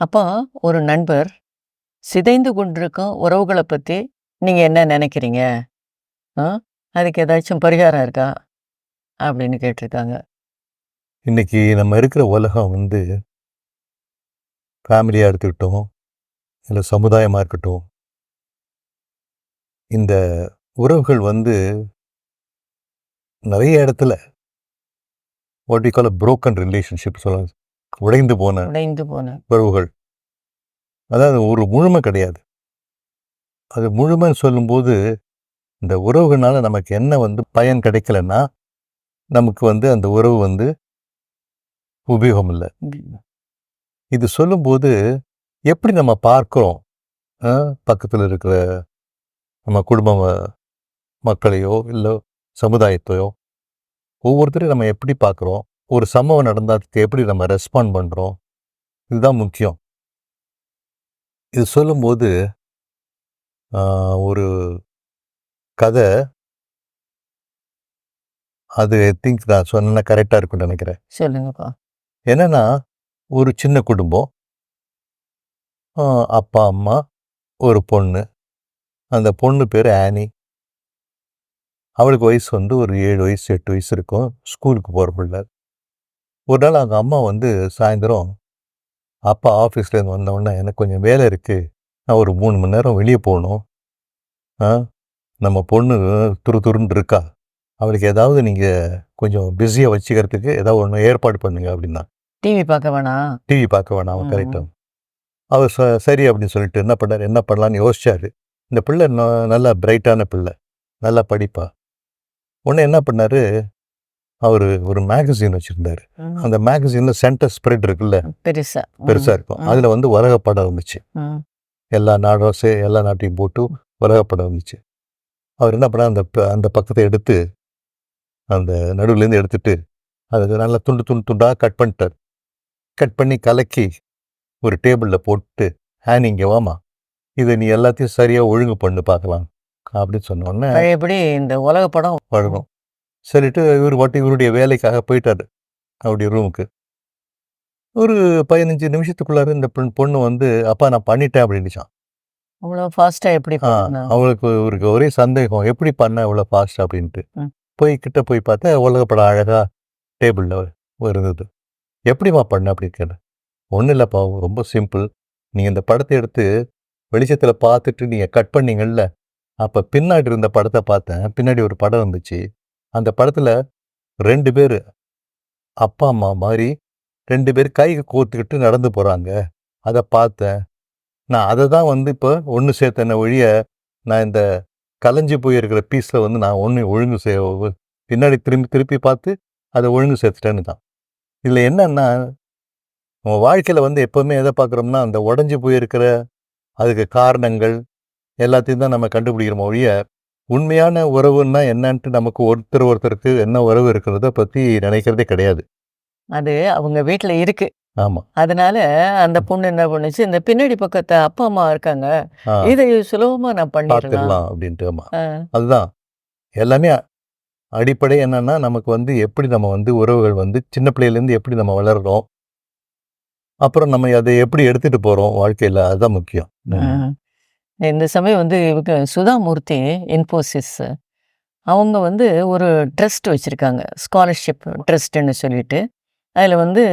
அப்போ ஒரு நண்பர் சிதைந்து கொண்டிருக்கும் உறவுகளை பற்றி நீங்கள் என்ன நினைக்கிறீங்க? ஆ அதுக்கு ஏதாச்சும் பரிகாரம் இருக்கா? அப்படின்னு கேட்டிருக்காங்க. இன்னைக்கு நம்ம இருக்கிற உலகம் வந்து ஃபேமிலியாக எடுத்துக்கிட்டோம், இல்லை சமுதாயமாக இருக்கட்டும். இந்த உறவுகள் வந்து நிறைய இடத்துல what we call a broken relationship சொல்லலாம். உடைந்து போன உடைந்து போன. உறவுகள். அதாவது ஒரு முழுமை கிடையாது. அது முழுமைன்னு சொல்லும்போது, இந்த உறவுகள்னால நமக்கு என்ன வந்து பயன் கிடைக்கலன்னா, நமக்கு வந்து அந்த உறவு வந்து உபயோகம் இல்ல. இது சொல்லும்போது, எப்படி நம்ம பார்க்கிறோம்? பக்கத்துல இருக்கிற நம்ம குடும்ப மக்களையோ, இல்ல சமுதாயத்தையோ, ஒவ்வொருத்தரையும் நம்ம எப்படி பார்க்கிறோம்? ஒரு சம்பவம் நடந்தா அதுக்கு எப்படி நம்ம ரெஸ்பாண்ட் பண்றோம்? இதுதான் முக்கியம். இது சொல்லும்போது, ஒரு கதை அது ஐ திங்க் நான் சொன்னேன்னா கரெக்ட்டா இருக்கும்னு நெனைக்கிறேன். சொல்லுங்கப்பா. என்னன்னா, ஒரு சின்ன குடும்பம். அப்பா, அம்மா, ஒரு பொண்ணு. அந்த பொண்ணு பேரு ஆனி. அவளுக்கு வயசு வந்து ஒரு 7 வயசு, 8 வயசு இருக்கும். ஸ்கூலுக்கு போற புள்ள. ஒரு நாள் அவங்க அம்மா வந்து சாயந்தரம், அப்பா ஆஃபீஸ்லேருந்து வந்தவுடனே, "எனக்கு கொஞ்சம் வேலை இருக்கு. நான் ஒரு 3 மணி நேரம் வெளிய போணும். ஆ நம்ம பொண்ணு துருதுருன்னு இருக்கா. அவளுக்கு ஏதாவது நீங்க கொஞ்சம் பிஸியா வச்சுக்கிறதுக்கு ஏதாவது ஒண்ணு ஏற்பாடு பண்ணுங்க" அப்படின்னாங்க. டிவி பார்க்க வேணாம். டிவி பார்க்க வேணாம். ம். கரெக்ட்டா. அவர் ச சரி அப்படின்னு சொல்லிட்டு என்ன பண்ணாரு, என்ன பண்ணலான்னு யோசிச்சாரு. இந்த பிள்ளை நல்லா பிரைட்டான பிள்ளை. நல்லா படிப்பா. உடனே என்ன பண்ணாரு, அவரு ஒரு மேகசின் வச்சிருந்தாரு. அந்த மேகசின்ல சென்டர் ஸ்ப்ரெட் இருக்குல்ல, பெருசா. பெருசா ம். இருக்கும். அதுல வந்து உலக படம் இருந்துச்சு. எல்லா நாடும் சே எல்லா நாட்டையும் போட்டு உலக படம் இருந்துச்சு. அவர் என்ன பண்ணாரு, அந்த அந்த பக்கத்த எடுத்து, அந்த நடுவுலேருந்து எடுத்துட்டு, அத நல்லா துண்டு துண்டு துண்டா கட் பண்ணிட்டாரு. கட் பண்ணி கலக்கி, ஒரு டேபிள்ல போட்டு, "ஆனி இங்க வாம்மா. இத நீ எல்லாத்தையும் சரியா ஒழுங்கு பண்ணு பார்க்கலாம்." அப்படின்னு சொன்ன உடனே பழையபடி இந்த உலக படம் பழகும். சொல்லிட்டு இவரு பாட்டு இவருடைய வேலைக்காக போயிட்டாரு. அவருடைய ரூமுக்கு. ஒரு 15 நிமிஷத்துக்குள்ளார இந்த பெண் பொண்ணு வந்து, "அப்பா நான் பண்ணிட்டேன்" அப்படின்னுச்சாம். அவ்வளோ ஃபாஸ்ட்டா எப்படி? அவளுக்கு இவருக்கு ஒரே சந்தேகம். எப்படி பண்ண இவ்வளோ ஃபாஸ்ட் அப்படின்ட்டு. போய் கிட்ட போய் பார்த்தா, உலக படம் அழகா டேபிள்ல இருந்தது. "எப்படிம்மா பண்ண?" அப்படின்னு கேட்டேன். "ஒண்ணும் இல்லப்பா, ரொம்ப சிம்பிள். நீங்க இந்த படத்த எடுத்து வெளிச்சத்துல பார்த்துட்டு நீங்க கட் பண்ணீங்கல்ல, அப்ப பின்னாடி இருந்த படத்த பார்த்தேன். பின்னாடி ஒரு படம் இருந்துச்சு. அந்த படத்தில் ரெண்டு பேர் அப்பா, அம்மா மாதிரி ரெண்டு பேர் கை கோர்த்துக்கிட்டு நடந்து போகிறாங்க அதை பார்த்தேன். நான் அதை தான் வந்து இப்போ ஒன்று சேர்த்தன ஒழிய, நான் இந்த கலைஞ்சி போயிருக்கிற பீஸில் வந்து நான் ஒன்று ஒழுங்கு செ பின்னாடி திரும்பி திருப்பி பார்த்து, அதை ஒழுங்கு சேர்த்துட்டேன்னு தான். இதில் என்னன்னா, நம்ம வாழ்க்கையில் வந்து எப்போவுமே எதை பார்க்குறோம்னா, அந்த உடஞ்சி போயிருக்கிற அதுக்கு காரணங்கள் எல்லாத்தையும் தான் நம்ம கண்டுபிடிக்கிறோமே ஒழிய, உண்மையான உறவுன்னா என்னன்ட்டு நமக்கு ஒருத்தர் ஒருத்தருக்கு என்ன உறவு இருக்கிறத பத்தி நினைக்கிறதே கிடையாது. அது அவங்க வீட்ல இருக்கு. ஆமா. அதனால அந்த பொண்ணு என்ன பண்ணுச்சு, இந்த பின்னாடி பக்கத்த அப்பா, அம்மா இருக்காங்க. இத சுலபமா நான். பார்த்துடலாம் அப்படின்ட்டு. ஆமா. ஆ. அதுதான். எல்லாமே அடிப்படை என்னன்னா, நமக்கு வந்து எப்படி நம்ம வந்து உறவுகள் வந்து சின்ன பிள்ளையிலேருந்து எப்படி நம்ம வளர்றோம். அப்புறம் நம்ம அத எப்படி எடுத்துட்டு போறோம் வாழ்க்கையில அதுதான் முக்கியம். இந்த சமயம் வந்து இவங்க சுதா இன்ஃபோசிஸ் அவங்க வந்து ஒரு ட்ரஸ்ட் வச்சுருக்காங்க ஸ்காலர்ஷிப் ட்ரஸ்ட்டுன்னு சொல்லிட்டு. அதில் வந்து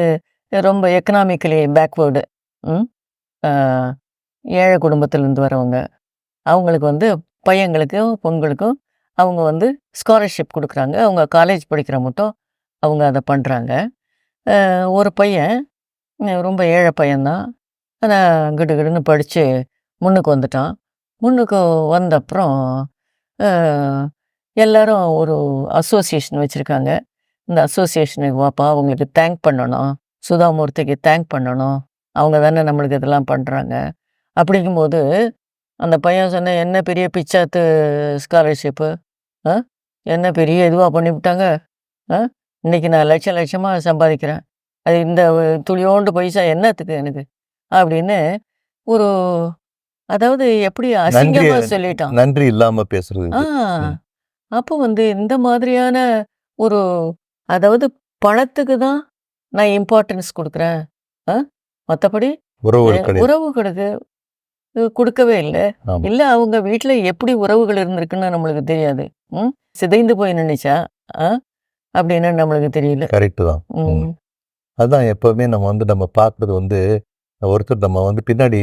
ரொம்ப எக்கனாமிக்கலி பேக்வேர்டு ஏழை குடும்பத்திலேருந்து வரவங்க. அவங்களுக்கு வந்து பையங்களுக்கும், பொண்களுக்கும் அவங்க வந்து ஸ்காலர்ஷிப் கொடுக்குறாங்க அவங்க காலேஜ் படிக்கிற மட்டும் அவங்க அதை பண்ணுறாங்க ஒரு பையன் ரொம்ப ஏழை பையன்தான். ஆனால் கிடுகிடுன்னு படித்து முன்னுக்கு வந்துட்டான். முன்னுக்கு வந்த அப்புறம் எல்லாரும் ஒரு அசோசியேஷன் வச்சுருக்காங்க இந்த அசோசியேஷனுக்கு வாப்பா அவங்களுக்கு தேங்க் பண்ணணும். சுதாமூர்த்திக்கு தேங்க் பண்ணணும். அவங்க தானே நம்மளுக்கு இதெல்லாம் பண்ணுறாங்க அப்படிங்கும்போது, அந்த பையன் சொன்ன "என்ன பெரிய பிச்சாத்து ஸ்காலர்ஷிப்பு? என்ன பெரிய இதுவாக பண்ணிவிட்டாங்க இன்றைக்கி இன்னைக்கு நான் லட்ச லட்சமாக சம்பாதிக்கிறேன். அது இந்த துளியோண்டு பைசா என்னத்துக்கு எனக்கு?" அப்படின்னு ஒரு அதாவது எப்படி அசிங்கமா சொல்லிட்டான். நன்றி இல்லாம பேசுறது. அப்போ வந்து இந்த மாதிரியான ஒரு அதாவது பணத்துக்கு தான் நான் இம்பார்ட்டன்ஸ் குடுக்குறேன். கிடையாது. உறவுகளுக்கு கொடுக்கவே இல்லை. இல்லை அவங்க வீட்டில் எப்படி உறவுகள் இருந்திருக்குன்னு நம்மளுக்கு தெரியாது. ம்? சிதைந்து போய் நினைச்சா அப்படின்னு நம்மளுக்கு தெரியல. கரெக்டு தான். அதான் எப்பவுமே நம்ம வந்து நம்ம பார்க்குறது வந்து ஒருத்தர் நம்ம வந்து பின்னாடி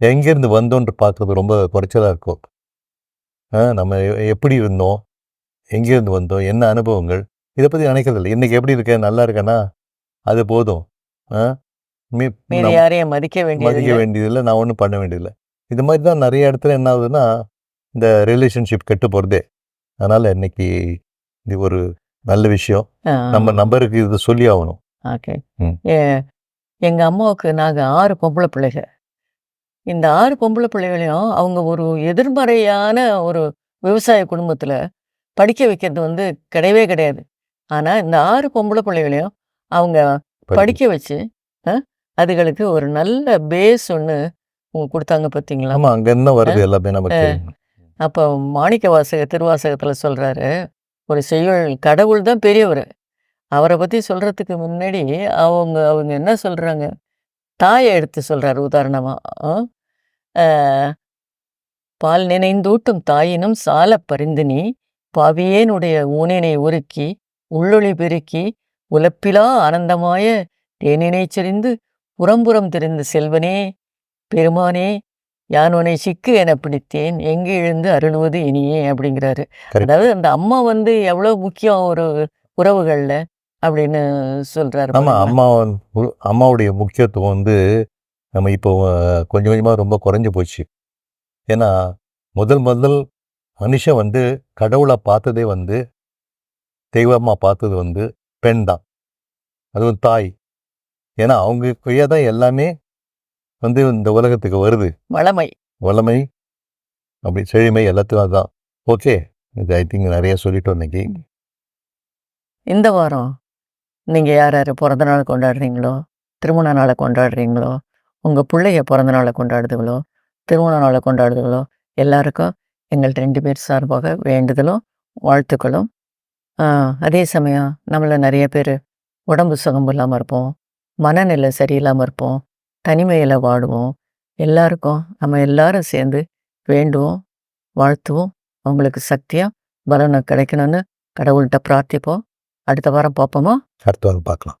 எங்கேருந்து வந்தோன்ற பார்க்குறது ரொம்ப குறைச்சலாக இருக்கும். நம்ம எப்படி இருந்தோம்? எங்கேருந்து வந்தோம்? என்ன அனுபவங்கள்? இதை பற்றி நினைக்கிறது இல்லை. இன்னைக்கு எப்படி இருக்கேன்? நல்லா இருக்கேனா? அது போதும். யாரையும் மதிக்க வேண்டியது மதிக்க வேண்டியதில்லை. நான் ஒன்றும் பண்ண வேண்டியதில்லை. இது மாதிரி தான் நிறைய இடத்துல என்ன ஆகுதுன்னா இந்த ரிலேஷன்ஷிப் கெட்டு போகிறதே அதனால் இன்னைக்கு இது ஒரு நல்ல விஷயம். நம்ம நம்பருக்கு இது சொல்லி ஆகணும். ஓகே ம். எங்க அம்மாவுக்கு நாங்க ஆறு பொம்பளை பிள்ளைங்க இந்த ஆறு பொம்பளை பிள்ளைகளையும் அவங்க ஒரு எதிர்மறையான ஒரு விவசாய குடும்பத்துல படிக்க வைக்கிறது வந்து கிடையவே கிடையாது. ஆனா இந்த ஆறு பொம்பளை பிள்ளைகளையும் அவங்க படிக்க வச்சு அதுகளுக்கு ஒரு நல்ல பேஸ் ஒன்று கொடுத்தாங்க பார்த்தீங்களா ஆமாம் அங்கேருந்து தான் வருது எல்லாமே நமக்கு அப்போ மாணிக்க வாசக திருவாசகத்தில் சொல்கிறாரு ஒரு செய்யுள் கடவுள் தான் பெரியவர். அவரை பற்றி சொல்கிறதுக்கு முன்னாடி அவங்க அவங்க என்ன சொல்கிறாங்க தாயை எடுத்து சொல்கிறாரு உதாரணமாக பால் நினைந்தூட்டும் தாயினும் சால பரிந்து நீ பாவியேனுடைய ஊனினை உருக்கி உள்ளொளி பெருக்கி உலப்பிலா ஆனந்தமாய தேனினை செறிந்து புறம்புறம் தெரிந்த செல்வனே பெருமானே யான் உன்னை சிக்கு என பிடித்தேன் எங்கு எழுந்து அருளுவது இனியே அப்படிங்கிறாரு. அதாவது அந்த அம்மா வந்து எவ்வளவு முக்கியம் ஒரு உறவுகள்ல அப்படின்னு சொல்றாரு ஆமாம். அம்மா அம்மாவுடைய முக்கியத்துவம் வந்து நம்ம இப்போ கொஞ்சம் கொஞ்சமாக ரொம்ப குறைஞ்சு போச்சு. ஏன்னா முதல் முதல் மனுஷன் வந்து கடவுளை பார்த்ததே வந்து தெய்வமாக பார்த்தது வந்து பெண் தான். அதுவும் தாய். ஏன்னா அவங்க கையாக தான் எல்லாமே வந்து இந்த உலகத்துக்கு வருது. வளமை. வளமை. அப்படி செழுமை எல்லாத்துக்கும் அதுதான். ஓகே. இது ஐ திங்க் நிறைய சொல்லிட்டோம் இன்னைக்கு. இந்த வாரம் நீங்க யார் யார் பிறந்த நாள் கொண்டாடுறீங்களோ திருமண நாளை கொண்டாடுறீங்களோ உங்கள் பிள்ளைய பிறந்த நாளை கொண்டாடுதுகளோ திருமண நாளை கொண்டாடுதுகளோ எல்லாருக்கும் எங்கள் ரெண்டு பேர் சார்பாக வேண்டுதலும் வாழ்த்துக்களும். அதே சமயம் நம்மளை நிறைய பேர் உடம்பு சுகம் இல்லாமல் இருப்போம் மனநிலை சரியில்லாமல் இருப்போம் தனிமையில் வாடுவோம். எல்லாருக்கும் நம்ம எல்லாரும் சேர்ந்து வேண்டுவோம் வாழ்த்துவோம். அவங்களுக்கு சக்தியாக பலனை கிடைக்கணும்னு கடவுள்கிட்ட பிரார்த்திப்போம். அடுத்த வாரம் பார்ப்போமா? அடுத்த வாரம் பார்க்கலாம்.